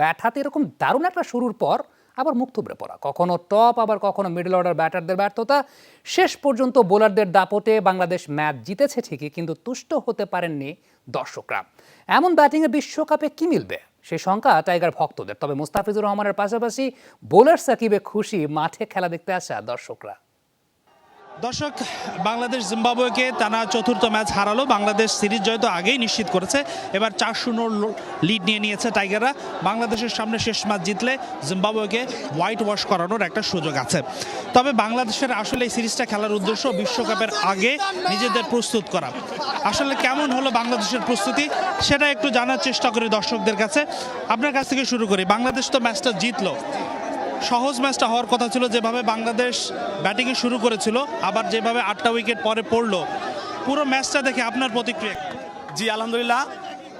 Bat হাতে এরকম দারুণ একটা শুরুর পর আবার মুখ থুবড়ে পড়া। কখনো টপ আবার কখনো মিডল অর্ডার ব্যাটারদের ব্যর্থতা। শেষ পর্যন্ত বোলারদের দাপটে বাংলাদেশ ম্যাচ জিতেছে ঠিকই, কিন্তু তুষ্ট হতে পারেননি দর্শকরা। এমন ব্যাটিংয়ে বিশ্বকাপে কি মিলবে? সে শঙ্কা টাইগার ভক্তদের। তবে মুস্তাফিজুর রহমানের পাশাপাশি বোলার সাকিবে খুশি, মাঠে খেলা দেখতে আসা দর্শকরা। দর্শক, বাংলাদেশ জিম্বাবুয়েকে টানা চতুর্থ ম্যাচ হারালো। বাংলাদেশ সিরিজ জয় তো আগেই নিশ্চিত করেছে। এবার চার শূন্য লিড নিয়ে নিয়েছে টাইগাররা বাংলাদেশের সামনে শেষ ম্যাচ জিতলে জিম্বাবুয়েকে হোয়াইট ওয়াশ করানোর একটা সুযোগ আছে। তবে বাংলাদেশের আসলে এই সিরিজটা খেলার উদ্দেশ্য বিশ্বকাপের আগে নিজেদের প্রস্তুত করা। আসলে কেমন হলো বাংলাদেশের প্রস্তুতি, সেটা একটু জানার চেষ্টা করি দর্শকদের কাছে। আপনার কাছ থেকে শুরু করি। বাংলাদেশ তো ম্যাচটা জিতলো। সহজ ম্যাচটা হওয়ার কথা ছিল, যেভাবে বাংলাদেশ ব্যাটিংয়ে শুরু করেছিল, আবার যেভাবে আটটা উইকেট পরে পড়ল। পুরো ম্যাচটা দেখে আপনার প্রতিক্রিয়া জি, আলহামদুলিল্লাহ।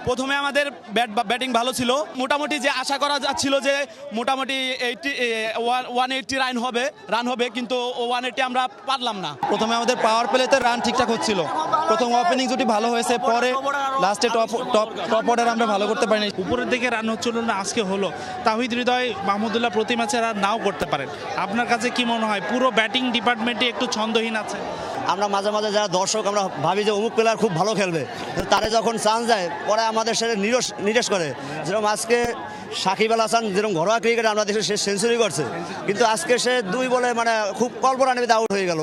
প্রথমে আমাদের ব্যাট ব্যাটিং ভালো ছিল। মোটামুটি যে আশা করা যাচ্ছিল যে মোটামুটি এইটি ওয়ান এইটটি রান হবে রান হবে কিন্তু ওয়ান এইটটি আমরা পারলাম না। প্রথমে আমাদের পাওয়ার প্লেতে রান ঠিকঠাক হচ্ছিল। প্রথম ওপেনিং জুটি ভালো হয়েছে পরে লাস্টে টপ টপ টপ অর্ডার আমরা ভালো করতে পারিনি। উপরের দিকে রান হচ্ছিল না আজকে হলো। তাহিদ হৃদয় মাহমুদুল্লাহ প্রতি ম্যাচে রান নাও করতে পারেন। আপনার কাছে কি মনে হয়? পুরো ব্যাটিং ডিপার্টমেন্টে একটু ছন্দহীন আছে। আমরা মাঝে মাঝে যারা দর্শক, আমরা ভাবি যে অমুক প্লেয়ার খুব ভালো খেলবে। তারা যখন চান্স দেয়, পরে আমাদের সেটা নিরস নিরেশ করে। যেরকম আজকে সাকিব আল হাসান যেরকম ঘরোয়া ক্রিকেটে আমরা দেশে সে সেঞ্চুরি করছে কিন্তু আজকে সে দুই বলে মানে খুব কল্পনা নেবে আউট হয়ে গেল।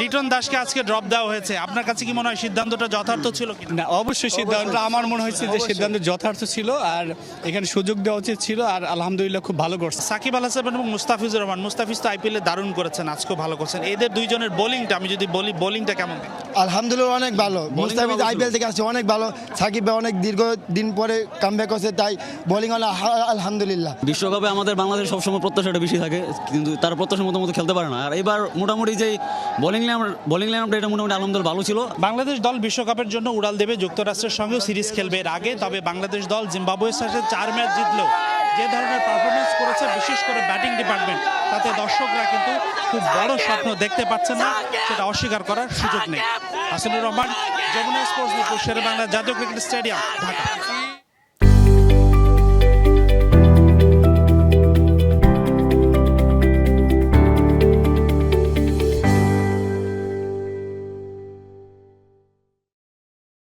লিটন দাসকে আজকে ড্রপ দেওয়া হয়েছে। আপনার কাছে কি মনে হয় সিদ্ধান্তটা যথার্থ ছিল কি না অবশ্যই সিদ্ধান্ত। আমার মনে হয়েছে যে সিদ্ধান্ত যথার্থ ছিল আর এখানে সুযোগ দেওয়া উচিত ছিল আর আলহামদুলিল্লাহ খুব ভালো করছে। সাকিব আল হাসান এবং মুস্তাফিজুর রহমান। মুস্তাফিজ তো আইপিএলে দারুণ করেছেন আজকেও ভালো করছেন। এদের দুইজনের বোলিংটা আমি যদি বলি বোলিংটা কেমন আলহামদুলিল্লাহ অনেক ভালো। মুস্তাফিজ আইপিএল থেকে আসছে অনেক ভালো। সাকিব অনেক দীর্ঘ দিন পরে কামব্যাক করছে তাই বোলিং হলো আলহামদুলিল্লাহ। বিশ্বকাপে আমাদের বাংলাদেশ সবসময় প্রত্যাশাটা বেশি থাকে কিন্তু তার প্রত্যাশার মতো মতো খেলতে পারে না। আর এবার মোটামুটি যে বোলিং লাইন বোলিং লাইনটা এটা মোটামুটি আলহামদুলিল্লাহ ভালো ছিল। বাংলাদেশ দল বিশ্বকাপের জন্য উড়াল দেবে যুক্তরাষ্ট্রের সঙ্গেও সিরিজ খেলবে এর আগে তবে বাংলাদেশ দল জিম্বাবুয়ের সাথে চার ম্যাচ জিতলেও যে ধরনের পারফরমেন্স করেছে বিশেষ করে ব্যাটিং ডিপার্টমেন্ট তাতে দর্শকরা কিন্তু খুব বড় স্বপ্ন দেখতে পাচ্ছে না সেটা অস্বীকার করার সুযোগ নেই। হাসিনুর রহমান যমুনা স্পোর্টস শেরে বাংলা জাতীয় ক্রিকেট স্টেডিয়াম ঢাকা।